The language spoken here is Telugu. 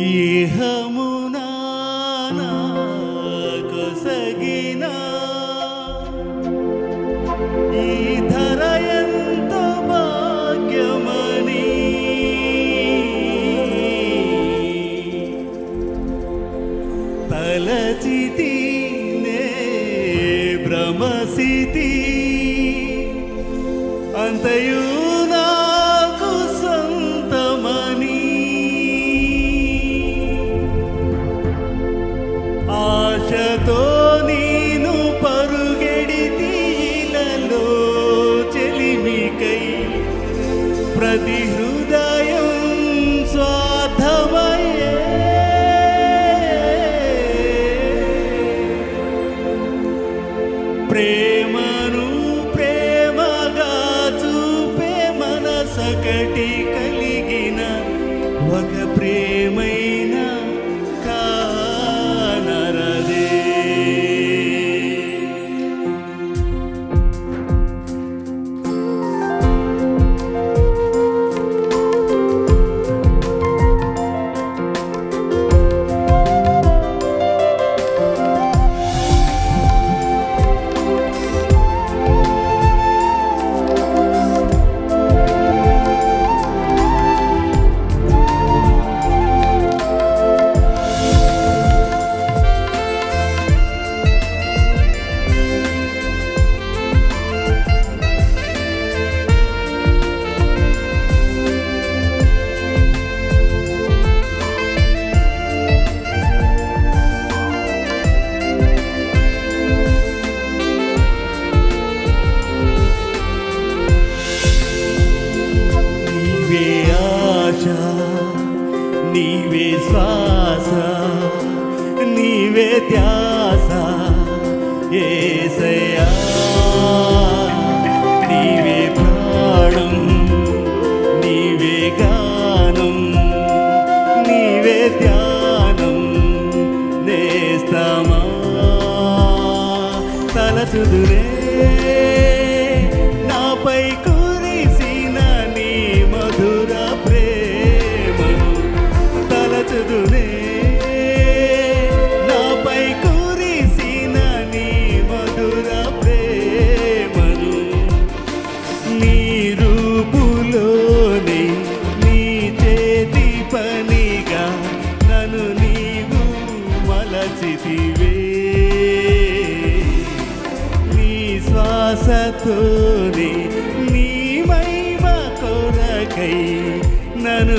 ఇహమునా కొసగిన ఈ ధరయంత భాగ్యమని? తలచితి నే భ్రమసితి అంతయూ preso. ఏసయ్యా చేతివే నీ శ్వాసతోనే నీ మహిమ కొరకై నన్ను